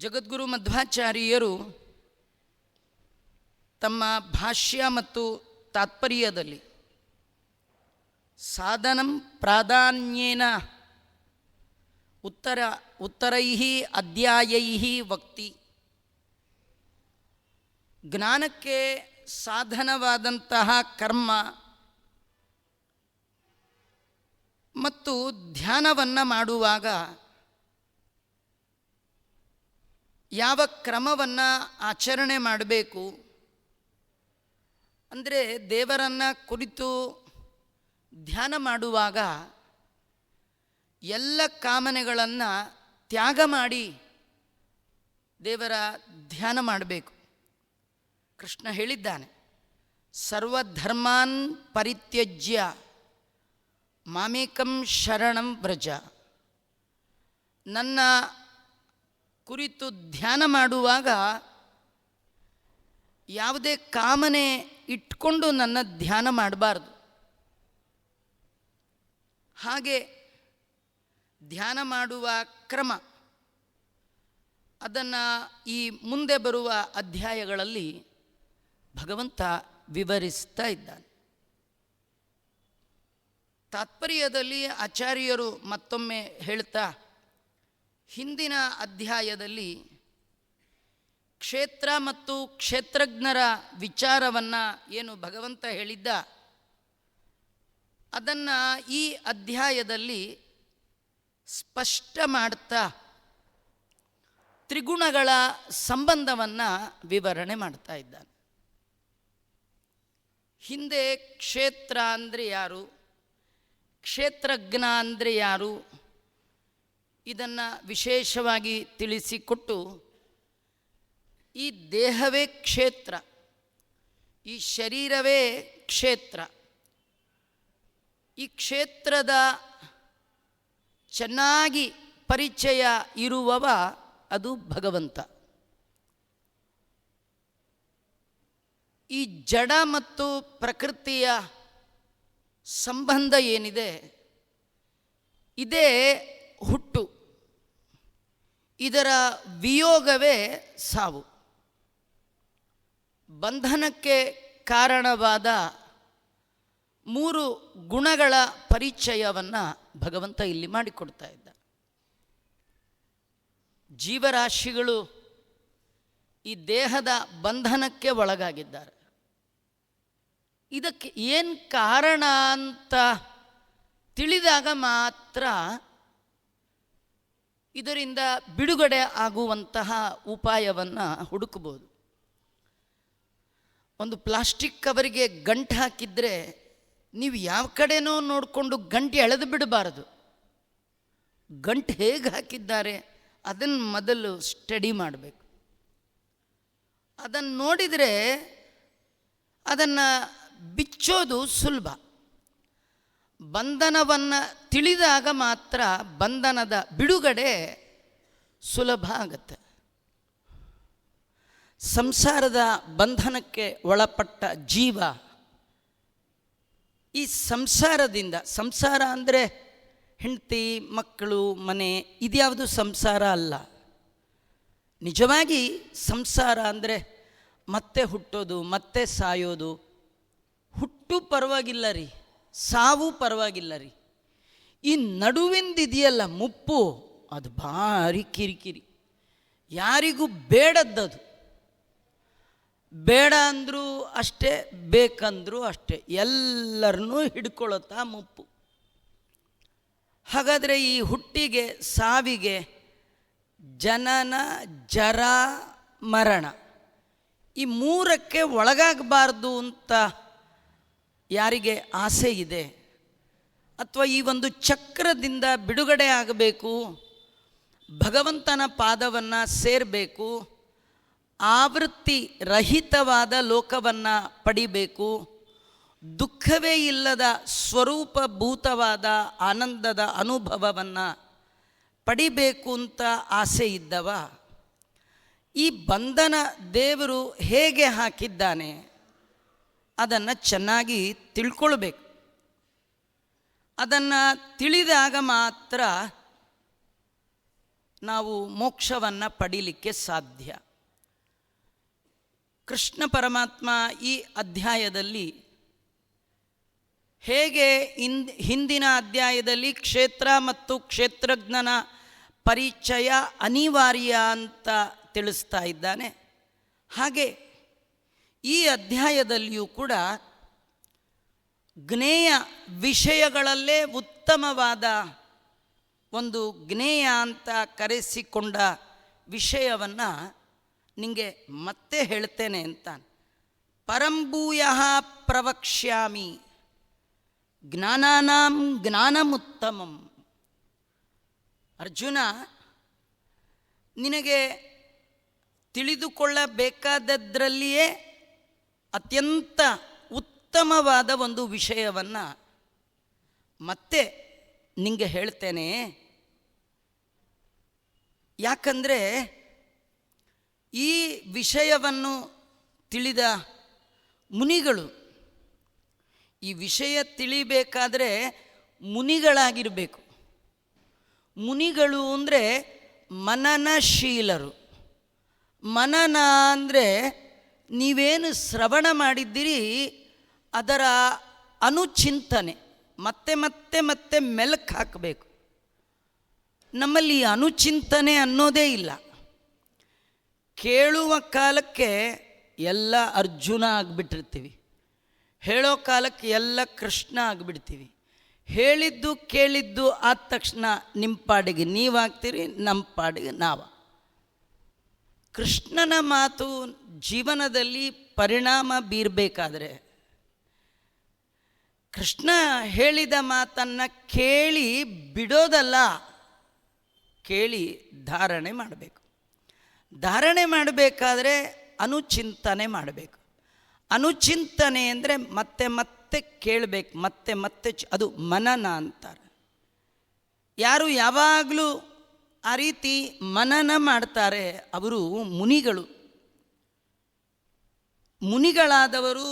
ಜಗದ್ಗುರು ಮಧ್ವಾಚಾರ್ಯರು ತಮ್ಮ ಭಾಷ್ಯ ಮತ್ತು ತಾತ್ಪರ್ಯದಲ್ಲಿ ಸಾಧನಂ ಪ್ರಾಧಾನ್ಯೇನ ಉತ್ತರ ಉತ್ತರೈ ಅಧ್ಯಾಯೈ ವಕ್ತಿ. ಜ್ಞಾನಕ್ಕೆ ಸಾಧನವಾದಂತಹ ಕರ್ಮ ಮತ್ತು ಧ್ಯಾನವನ್ನು ಮಾಡುವಾಗ ಯಾವ ಕ್ರಮವನ್ನು ಆಚರಣೆ ಮಾಡಬೇಕು? ಅಂದರೆ ದೇವರನ್ನು ಕುರಿತು ಧ್ಯಾನ ಮಾಡುವಾಗ ಎಲ್ಲ ಕಾಮನೆಗಳನ್ನು ತ್ಯಾಗ ಮಾಡಿ ದೇವರ ಧ್ಯಾನ ಮಾಡಬೇಕು. ಕೃಷ್ಣ ಹೇಳಿದ್ದಾನೆ, ಸರ್ವಧರ್ಮಾನ್ ಪರಿತ್ಯಜ್ಯ, ಮಾಮೇಕಂ ಶರಣಂ ವ್ರಜ. ನನ್ನ ಕುರಿತು ಧ್ಯಾನ ಮಾಡುವಾಗ ಯಾವುದೇ ಕಾಮನೆ ಇಟ್ಕೊಂಡು ನನ್ನ ಧ್ಯಾನ ಮಾಡಬಾರ್ದು. ಹಾಗೆ ಧ್ಯಾನ ಮಾಡುವ ಕ್ರಮ, ಅದನ್ನು ಈ ಮುಂದೆ ಬರುವ ಅಧ್ಯಾಯಗಳಲ್ಲಿ ಭಗವಂತ ವಿವರಿಸ್ತಾ ಇದ್ದಾನೆ. ತಾತ್ಪರ್ಯದಲ್ಲಿ ಆಚಾರ್ಯರು ಮತ್ತೊಮ್ಮೆ ಹೇಳ್ತಾ ಹಿಂದಿನ ಅಧ್ಯಾಯದಲ್ಲಿ ಕ್ಷೇತ್ರ ಮತ್ತು ಕ್ಷೇತ್ರಜ್ಞರ ವಿಚಾರವನ್ನು ಏನು ಭಗವಂತ ಹೇಳಿದ್ದ, ಅದನ್ನು ಈ ಅಧ್ಯಾಯದಲ್ಲಿ ಸ್ಪಷ್ಟ ಮಾಡ್ತಾ ತ್ರಿಗುಣಗಳ ಸಂಬಂಧವನ್ನು ವಿವರಣೆ ಮಾಡ್ತಾ ಇದ್ದಾನೆ. ಹಿಂದೆ ಕ್ಷೇತ್ರ ಅಂದರೆ ಯಾರು? ಕ್ಷೇತ್ರಜ್ಞ ಅಂದರೆ ಯಾರು? ಇದನ್ನು ವಿಶೇಷವಾಗಿ ತಿಳಿಸಿಕೊಟ್ಟು ಈ ದೇಹವೇ ಕ್ಷೇತ್ರ, ಈ ಶರೀರವೇ ಕ್ಷೇತ್ರ. ಈ ಕ್ಷೇತ್ರದ ಚೆನ್ನಾಗಿ ಪರಿಚಯ ಇರುವವ ಅದು ಭಗವಂತ. ಈ ಜಡ ಮತ್ತು ಪ್ರಕೃತಿಯ ಸಂಬಂಧ ಏನಿದೆ, ಇದೇ ಹುಟ್ಟು. ಇದರ ವಿಯೋಗವೇ ಸಾವು. ಬಂಧನಕ್ಕೆ ಕಾರಣವಾದ ಮೂರು ಗುಣಗಳ ಪರಿಚಯವನ್ನು ಭಗವಂತ ಇಲ್ಲಿ ಮಾಡಿಕೊಡ್ತಾ ಇದ್ದ. ಜೀವರಾಶಿಗಳು ಈ ದೇಹದ ಬಂಧನಕ್ಕೆ ಒಳಗಾಗಿದ್ದಾರೆ. ಇದಕ್ಕೆ ಏನು ಕಾರಣ ಅಂತ ತಿಳಿದಾಗ ಮಾತ್ರ ಇದರಿಂದ ಬಿಡುಗಡೆ ಆಗುವಂತಹ ಉಪಾಯವನ್ನು ಹುಡುಕಬಹುದು. ಒಂದು ಪ್ಲಾಸ್ಟಿಕ್ ಕವರಿಗೆ ಗಂಟು ಹಾಕಿದರೆ ನೀವು ಯಾವ ಕಡೆನೋ ನೋಡಿಕೊಂಡು ಗಂಟು ಎಳೆದು ಬಿಡಬಾರದು. ಗಂಟು ಹೇಗೆ ಹಾಕಿದ್ದಾರೆ ಅದನ್ನು ಮೊದಲು ಸ್ಟಡಿ ಮಾಡಬೇಕು. ಅದನ್ನು ನೋಡಿದರೆ ಅದನ್ನು ಬಿಚ್ಚೋದು ಸುಲಭ. ಬಂಧನವನ್ನು ತಿಳಿದಾಗ ಮಾತ್ರ ಬಂಧನದ ಬಿಡುಗಡೆ ಸುಲಭ ಆಗತ್ತೆ. ಸಂಸಾರದ ಬಂಧನಕ್ಕೆ ಒಳಪಟ್ಟ ಜೀವ ಈ ಸಂಸಾರದಿಂದ, ಸಂಸಾರ ಅಂದರೆ ಹೆಂಡತಿ, ಮಕ್ಕಳು, ಮನೆ ಇದ್ಯಾವುದು ಸಂಸಾರ ಅಲ್ಲ. ನಿಜವಾಗಿ ಸಂಸಾರ ಅಂದರೆ ಮತ್ತೆ ಹುಟ್ಟೋದು, ಮತ್ತೆ ಸಾಯೋದು. ಹುಟ್ಟು ಪರವಾಗಿಲ್ಲ ರೀ. ಸಾವು ಪರವಾಗಿಲ್ಲ ರೀ. ಈ ನಡುವಿಂದಿದೆಯಲ್ಲ ಮುಪ್ಪು, ಅದು ಭಾರಿ ಕಿರಿಕಿರಿ. ಯಾರಿಗೂ ಬೇಡದ್ದದು. ಬೇಡ ಅಂದರೂ ಅಷ್ಟೇ, ಬೇಕಂದ್ರೂ ಅಷ್ಟೇ. ಎಲ್ಲರನ್ನೂ ಹಿಡ್ಕೊಳುತ್ತಾ ಮುಪ್ಪು. ಹಾಗಾದರೆ ಈ ಹುಟ್ಟಿಗೆ, ಸಾವಿಗೆ ಜನನ, ಜರ, ಮರಣ ಈ ಮೂರಕ್ಕೆ ಒಳಗಾಗಬಾರ್ದು ಅಂತ ಯಾರಿಗೆ ಆಸೆ ಇದೆ? ಅಥವಾ ಈ ಒಂದು ಚಕ್ರದಿಂದ ಬಿಡುಗಡೆ ಆಗಬೇಕು, ಭಗವಂತನ ಪಾದವನ್ನು ಸೇರಬೇಕು, ಆವೃತ್ತಿ ರಹಿತವಾದ ಲೋಕವನ್ನು ಪಡಿಬೇಕು, ದುಃಖವೇ ಇಲ್ಲದ ಸ್ವರೂಪಭೂತವಾದ ಆನಂದದ ಅನುಭವವನ್ನು ಪಡಿಬೇಕು ಅಂತ ಆಸೆ ಇದ್ದವ. ಈ ಬಂಧನ ದೇವರು ಹೇಗೆ ಹಾಕಿದ್ದಾನೆ? ಅದನ್ನು ಚೆನ್ನಾಗಿ ತಿಳ್ಕೊಳ್ಬೇಕು. ಅದನ್ನು ತಿಳಿದಾಗ ಮಾತ್ರ ನಾವು ಮೋಕ್ಷವನ್ನು ಪಡೀಲಿಕ್ಕೆ ಸಾಧ್ಯ. ಕೃಷ್ಣ ಪರಮಾತ್ಮ ಈ ಅಧ್ಯಾಯದಲ್ಲಿ ಹೇಗೆ ಹಿಂದ್ ಹಿಂದಿನ ಅಧ್ಯಾಯದಲ್ಲಿ ಕ್ಷೇತ್ರ ಮತ್ತು ಕ್ಷೇತ್ರಜ್ಞನ ಪರಿಚಯ ಅನಿವಾರ್ಯ ಅಂತ ತಿಳಿಸ್ತಾ ಇದ್ದಾನೆ. ಹಾಗೆ ಈ ಅಧ್ಯಾಯದಲ್ಲಿಯೂ ಕೂಡ ಜ್ಞೇಯ ವಿಷಯಗಳಲ್ಲೇ ಉತ್ತಮವಾದ ಒಂದು ಜ್ಞೇಯ ಅಂತ ಕರೆಸಿಕೊಂಡ ವಿಷಯವನ್ನು ನಿಮಗೆ ಮತ್ತೆ ಹೇಳ್ತೇನೆ ಅಂತ ಪರಂಭೂಯ ಪ್ರವಕ್ಷ್ಯಾಮಿ ಜ್ಞಾನಾನಾಂ ಜ್ಞಾನಮುತ್ತಮಂ. ಅರ್ಜುನ, ನಿನಗೆ ತಿಳಿದುಕೊಳ್ಳಬೇಕಾದದ್ರಲ್ಲಿಯೇ ಅತ್ಯಂತ ಉತ್ತಮವಾದ ಒಂದು ವಿಷಯವನ್ನು ಮತ್ತೆ ನಿಮಗೆ ಹೇಳ್ತೇನೆ. ಯಾಕಂದರೆ ಈ ವಿಷಯವನ್ನು ತಿಳಿದ ಮುನಿಗಳು, ಈ ವಿಷಯ ತಿಳಿಬೇಕಾದರೆ ಮುನಿಗಳಾಗಿರಬೇಕು. ಮುನಿಗಳು ಅಂದರೆ ಮನನಶೀಲರು. ಮನನ ಅಂದರೆ ನೀವೇನು ಶ್ರವಣ ಮಾಡಿದ್ದೀರಿ ಅದರ ಅನುಚಿಂತನೆ, ಮತ್ತೆ ಮತ್ತೆ ಮತ್ತೆ ಮೆಲುಕು ಹಾಕಬೇಕು. ನಮ್ಮಲ್ಲಿ ಅನುಚಿಂತನೆ ಅನ್ನೋದೇ ಇಲ್ಲ. ಕೇಳುವ ಕಾಲಕ್ಕೆ ಎಲ್ಲ ಅರ್ಜುನ ಆಗಿಬಿಟ್ಟಿರ್ತೀವಿ. ಹೇಳೋ ಕಾಲಕ್ಕೆ ಎಲ್ಲ ಕೃಷ್ಣ ಆಗಿಬಿಡ್ತೀವಿ. ಹೇಳಿದ್ದು ಕೇಳಿದ್ದು ಆದ ತಕ್ಷಣ ನಿಮ್ಮ ಪಾಡಿಗೆ ನೀವಾಗ್ತೀರಿ ನಮ್ಮ ಪಾಡಿಗೆ ನಾವು. ಕೃಷ್ಣನ ಮಾತು ಜೀವನದಲ್ಲಿ ಪರಿಣಾಮ ಬೀರಬೇಕಾದ್ರೆ ಕೃಷ್ಣ ಹೇಳಿದ ಮಾತನ್ನು ಕೇಳಿ ಬಿಡೋದಲ್ಲ, ಕೇಳಿ ಧಾರಣೆ ಮಾಡಬೇಕು. ಧಾರಣೆ ಮಾಡಬೇಕಾದ್ರೆ ಅನುಚಿಂತನೆ ಮಾಡಬೇಕು. ಅನುಚಿಂತನೆ ಅಂದರೆ ಮತ್ತೆ ಮತ್ತೆ ಕೇಳಬೇಕು, ಮತ್ತೆ ಮತ್ತೆ ಅದು ಮನನ ಅಂತಾರೆ. ಯಾರು ಯಾವಾಗಲೂ ಆ ರೀತಿ ಮನನ ಮಾಡ್ತಾರೆ ಅವರು ಮುನಿಗಳು. ಮುನಿಗಳಾದವರು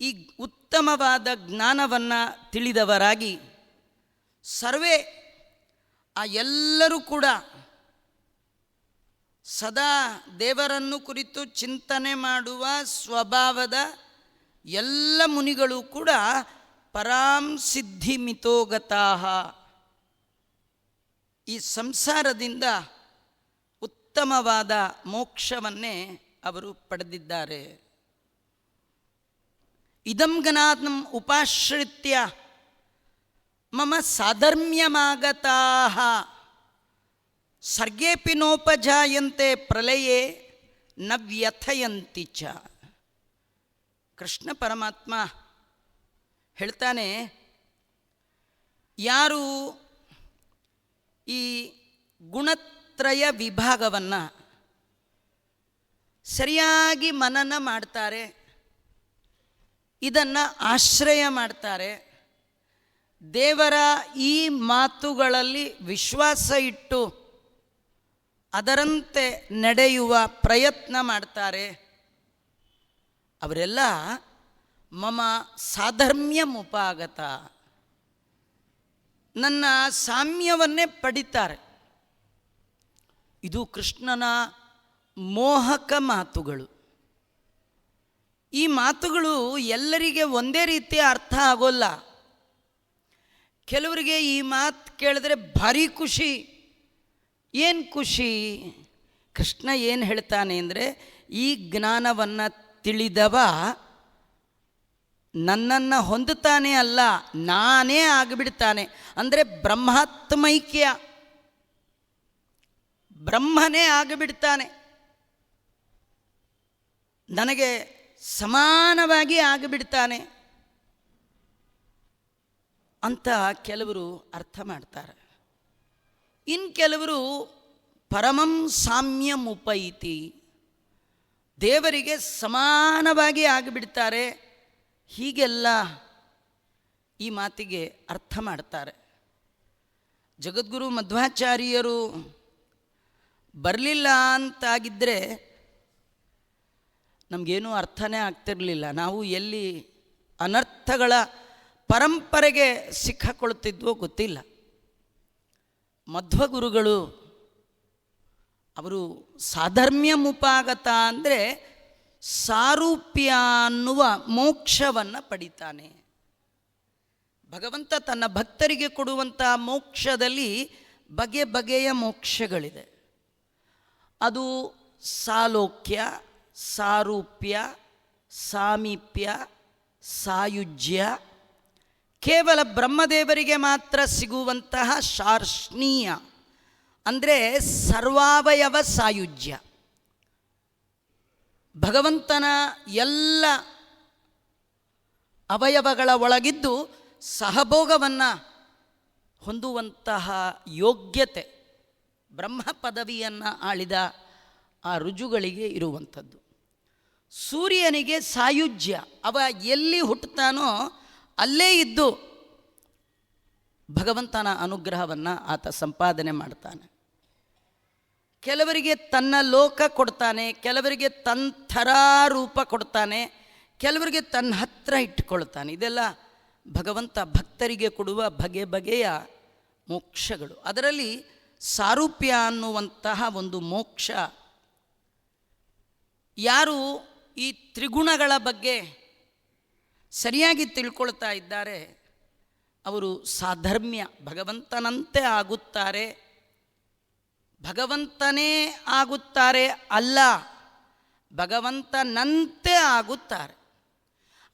ಈ ಉತ್ತಮವಾದ ಜ್ಞಾನವನ್ನು ತಿಳಿದವರಾಗಿ ಸರ್ವೇ ಆ ಎಲ್ಲರೂ ಕೂಡ ಸದಾ ದೇವರನ್ನು ಕುರಿತು ಚಿಂತನೆ ಮಾಡುವ ಸ್ವಭಾವದ ಎಲ್ಲ ಮುನಿಗಳು ಕೂಡ ಪರಾಂ ಸಿದ್ಧಿ ಮಿತೋಗತಾಹ. ಈ ಸಂಸಾರದಿಂದ ಉತ್ತಮವಾದ ಮೋಕ್ಷವನ್ನೇ ಅವರು ಪಡೆದಿದ್ದಾರೆ. ಇದಂ ಗನಾತ್ಮ ಉಪಾಶ್ರಿತ್ಯ ಮಮ ಸಾಧರ್ಮ್ಯಮಾಗತಾ ಸರ್ಗೇಪಿ ನೋಪಜಾಯಂತೆ ಪ್ರಲಯೇ ನ ವ್ಯಥಯಂತಿ ಚ. ಕೃಷ್ಣ ಪರಮಾತ್ಮ ಹೇಳ್ತಾನೆ, ಯಾರು ಈ ಗುಣತ್ರಯ ವಿಭಾಗವನ್ನು ಸರಿಯಾಗಿ ಮನನ ಮಾಡ್ತಾರೆ, ಇದನ್ನು ಆಶ್ರಯ ಮಾಡ್ತಾರೆ. ದೇವರ ಈ ಮಾತುಗಳಲ್ಲಿ ವಿಶ್ವಾಸ ಇಟ್ಟು ಅದರಂತೆ ನಡೆಯುವ ಪ್ರಯತ್ನ ಮಾಡ್ತಾರೆ. ಅವರೆಲ್ಲ ಮಮ ಸಾಧರ್ಮ್ಯ ಮುಪಾಗತ ನನ್ನ ಸಾಮ್ಯವನ್ನೇ ಪಡಿತಾರೆ. ಇದು ಕೃಷ್ಣನ ಮೋಹಕ ಮಾತುಗಳು. ಈ ಮಾತುಗಳು ಎಲ್ಲರಿಗೆ ಒಂದೇ ರೀತಿಯ ಅರ್ಥ ಆಗೋಲ್ಲ. ಕೆಲವರಿಗೆ ಈ ಮಾತು ಕೇಳಿದ್ರೆ ಭಾರಿ ಖುಷಿ. ಏನು ಖುಷಿ? ಕೃಷ್ಣ ಏನು ಹೇಳ್ತಾನೆ ಅಂದರೆ, ಈ ಜ್ಞಾನವನ್ನು ತಿಳಿದವ ನನ್ನನ್ನು ಹೊಂದುತ್ತಾನೆ ಅಲ್ಲ, ನಾನೇ ಆಗಿಬಿಡ್ತಾನೆ. ಅಂದರೆ ಬ್ರಹ್ಮಾತ್ಮೈಕ್ಯ. ಬ್ರಹ್ಮನೇ ಆಗಿಬಿಡ್ತಾನೆ. ನನಗೆ ಸಮಾನವಾಗಿ ಆಗಿಬಿಡ್ತಾನೆ ಅಂತ ಕೆಲವರು ಅರ್ಥ ಮಾಡ್ತಾರೆ. ಇನ್ನು ಕೆಲವರು ಪರಮಂ ಸಾಮ್ಯಮುಪೈತಿ. ದೇವರಿಗೆ ಸಮಾನವಾಗಿ ಆಗಿಬಿಡ್ತಾರೆ. ಹೀಗೆಲ್ಲ ಈ ಮಾತಿಗೆ ಅರ್ಥ ಮಾಡ್ತಾರೆ. ಜಗದ್ಗುರು ಮಧ್ವಾಚಾರ್ಯರು ಬರಲಿಲ್ಲ ಅಂತಾಗಿದ್ದರೆ ನಮಗೇನೂ ಅರ್ಥನೇ ಆಗ್ತಿರಲಿಲ್ಲ. ನಾವು ಎಲ್ಲಿ ಅನರ್ಥಗಳ ಪರಂಪರೆಗೆ ಸಿಕ್ಕಾಕೊಳ್ತಿದ್ವೋ ಗೊತ್ತಿಲ್ಲ. ಮಧ್ವಗುರುಗಳು ಅವರು ಸಾಧರ್ಮ್ಯ ಮುಪಾಗತ ಅಂದರೆ ಸಾರೂಪ್ಯ ಅನ್ನುವ ಮೋಕ್ಷವನ್ನು ಪಡಿತಾನೆ. ಭಗವಂತ ತನ್ನ ಭಕ್ತರಿಗೆ ಕೊಡುವಂಥ ಮೋಕ್ಷದಲ್ಲಿ ಬಗೆ ಬಗೆಯ ಮೋಕ್ಷಗಳಿದೆ. ಅದು ಸಾಲೋಕ್ಯ, ಸಾರೂಪ್ಯ, ಸಾಮೀಪ್ಯ, ಸಾಯುಜ್ಯ, ಕೇವಲ ಬ್ರಹ್ಮದೇವರಿಗೆ ಮಾತ್ರ ಸಿಗುವಂತಹ ಶಾರ್ಷ್ಣೀಯ, ಅಂದರೆ ಸರ್ವಾವಯವ ಸಾಯುಜ್ಯ. ಭಗವಂತನ ಎಲ್ಲ ಅವಯವಗಳ ಒಳಗಿದ್ದು ಸಹಭೋಗವನ್ನು ಹೊಂದುವಂತಹ ಯೋಗ್ಯತೆ ಬ್ರಹ್ಮ ಪದವಿಯನ್ನು ಆಳಿದ ಆ ರುಜುಗಳಿಗೆ ಇರುವಂಥದ್ದು. ಸೂರ್ಯನಿಗೆ ಸಾಯುಜ್ಯ, ಅವ ಎಲ್ಲಿ ಹುಟ್ಟುತ್ತಾನೋ ಅಲ್ಲೇ ಇದ್ದು ಭಗವಂತನ ಅನುಗ್ರಹವನ್ನು ಆತ ಸಂಪಾದನೆ ಮಾಡ್ತಾನೆ. ಕೆಲವರಿಗೆ ತನ್ನ ಲೋಕ ಕೊಡ್ತಾನೆ, ಕೆಲವರಿಗೆ ತನ್ನ ರೂಪ ಕೊಡ್ತಾನೆ, ಕೆಲವರಿಗೆ ತನ್ನ ಹತ್ರ ಇಟ್ಕೊಳ್ತಾನೆ ಇದೆಲ್ಲ ಭಗವಂತ ಭಕ್ತರಿಗೆ ಕೊಡುವ ಬಗೆ ಬಗೆಯ ಮೋಕ್ಷಗಳು. ಅದರಲ್ಲಿ ಸಾರೂಪ್ಯ ಅನ್ನುವಂತಹ ಒಂದು ಮೋಕ್ಷ. ಯಾರು ಈ ತ್ರಿಗುಣಗಳ ಬಗ್ಗೆ ಸರಿಯಾಗಿ ತಿಳ್ಕೊಳ್ತಾ ಇದ್ದಾರೆ, ಅವರು ಸಾಧರ್ಮ್ಯ. ಭಗವಂತನಂತೆ ಆಗುತ್ತಾರೆ. ಭಗವಂತನೇ ಆಗುತ್ತಾರೆ ಅಲ್ಲ ಭಗವಂತನಂತೆ ಆಗುತ್ತಾರೆ.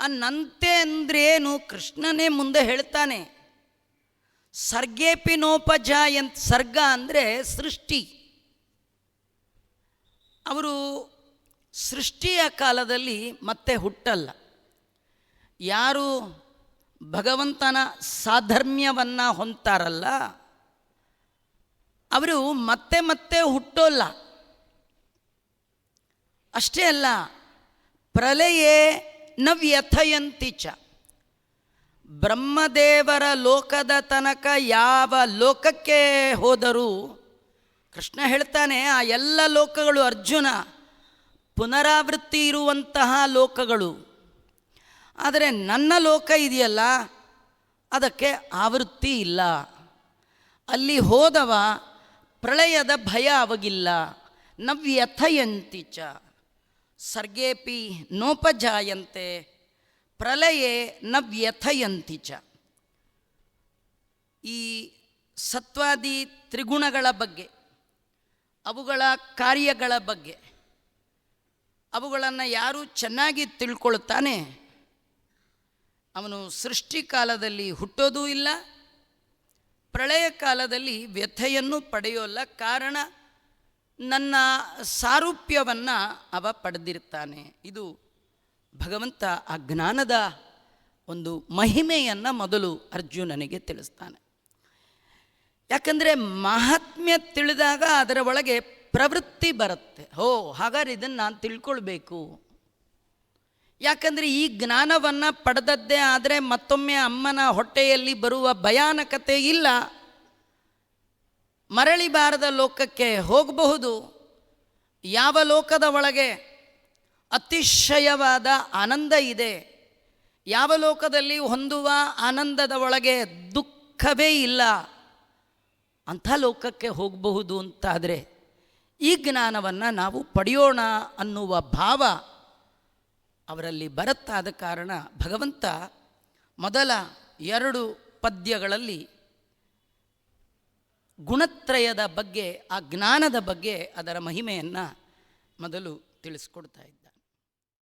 ಅನ್ನಂತೆ ನಂತೆ ಅಂದ್ರೇನು? ಕೃಷ್ಣನೇ ಮುಂದೆ ಹೇಳ್ತಾನೆ, ಸರ್ಗೇಪಿನೋಪಜಾಯಂತ್ ಸರ್ಗ ಅಂದರೆ ಸೃಷ್ಟಿ. ಅವರು ಸೃಷ್ಟಿಯ ಕಾಲದಲ್ಲಿ ಮತ್ತೆ ಹುಟ್ಟಲ್ಲ. ಯಾರು ಭಗವಂತನ ಸಾಧರ್ಮ್ಯವನ್ನು ಹೊಂತಾರಲ್ಲ ಅವರು ಮತ್ತೆ ಮತ್ತೆ ಹುಟ್ಟೋಲ್ಲ. ಅಷ್ಟೇ ಅಲ್ಲ, ಪ್ರಲಯೇ ನ ಚ. ಬ್ರಹ್ಮದೇವರ ಲೋಕದ ತನಕ ಯಾವ ಲೋಕಕ್ಕೆ ಹೋದರೂ, ಕೃಷ್ಣ ಹೇಳ್ತಾನೆ, ಆ ಎಲ್ಲ ಲೋಕಗಳು ಅರ್ಜುನ, ಪುನರಾವೃತ್ತಿ ಇರುವಂತಹ ಲೋಕಗಳು. ಆದರೆ ನನ್ನ ಲೋಕ ಇದೆಯಲ್ಲ, ಅದಕ್ಕೆ ಆವೃತ್ತಿ ಇಲ್ಲ. ಅಲ್ಲಿ ಹೋದವ ಪ್ರಳಯದ ಭಯ ಅವಗಿಲ್ಲ. ನವ್ಯಥಯಂತಿ ಚ. ಸರ್ಗೇಪಿ ನೋಪಜಾಯಂತೆ. ಪ್ರಲಯೇ ನವ್ಯಥಯಂತಿ ಚ. ಈ ಸತ್ವಾದಿ ತ್ರಿಗುಣಗಳ ಬಗ್ಗೆ, ಅವುಗಳ ಕಾರ್ಯಗಳ ಬಗ್ಗೆ, ಅವುಗಳನ್ನು ಯಾರು ಚೆನ್ನಾಗಿ ತಿಳ್ಕೊಳ್ತಾನೆ, ಅವನು ಸೃಷ್ಟಿಕಾಲದಲ್ಲಿ ಹುಟ್ಟೋದೂ ಇಲ್ಲ ಪ್ರಳಯ ಕಾಲದಲ್ಲಿ ವ್ಯಥೆಯನ್ನು ಪಡೆಯೋಲ್ಲ ಕಾರಣ ನನ್ನ ಸಾರೂಪ್ಯವನ್ನು ಅವ ಪಡೆದಿರ್ತಾನೆ. ಇದು ಭಗವಂತ ಆ ಜ್ಞಾನದ ಒಂದು ಮಹಿಮೆಯನ್ನು ಮೊದಲು ಅರ್ಜುನನಿಗೆ ತಿಳಿಸ್ತಾನೆ. ಯಾಕಂದರೆ ಮಹಾತ್ಮ್ಯ ತಿಳಿದಾಗ ಅದರ ಒಳಗೆ ಪ್ರವೃತ್ತಿ ಬರುತ್ತೆ. ಹೋ, ಹಾಗಾದ್ರೆ ಇದನ್ನು ನಾನು ತಿಳ್ಕೊಳ್ಬೇಕು. ಯಾಕಂದರೆ ಈ ಜ್ಞಾನವನ್ನು ಪಡೆದದ್ದೇ ಆದರೆ ಮತ್ತೊಮ್ಮೆ ಅಮ್ಮನ ಹೊಟ್ಟೆಯಲ್ಲಿ ಬರುವ ಭಯಾನಕತೆ ಇಲ್ಲ. ಮರಳಿ ಬಾರದ ಲೋಕಕ್ಕೆ ಹೋಗಬಹುದು. ಯಾವ ಲೋಕದ ಒಳಗೆ? ಅತಿಶಯವಾದ ಆನಂದ ಇದೆ. ಯಾವ ಲೋಕದಲ್ಲಿ ಹೊಂದುವ ಆನಂದದ ಒಳಗೆ ದುಃಖವೇ ಇಲ್ಲ. ಅಂಥ ಲೋಕಕ್ಕೆ ಹೋಗಬಹುದು ಅಂತಾದರೆ ಈ ಜ್ಞಾನವನ್ನು ನಾವು ಪಡೆಯೋಣ ಅನ್ನುವ ಭಾವ ಅವರಲ್ಲಿ ಬರುತ್ತಾದ ಕಾರಣ ಭಗವಂತ ಮೊದಲ ಎರಡು ಪದ್ಯಗಳಲ್ಲಿ ಗುಣತ್ರಯದ ಬಗ್ಗೆ ಆ ಜ್ಞಾನದ ಬಗ್ಗೆ ಅದರ ಮಹಿಮೆಯನ್ನು ಮೊದಲು ತಿಳಿಸ್ಕೊಡ್ತಾ ಇದ್ದ.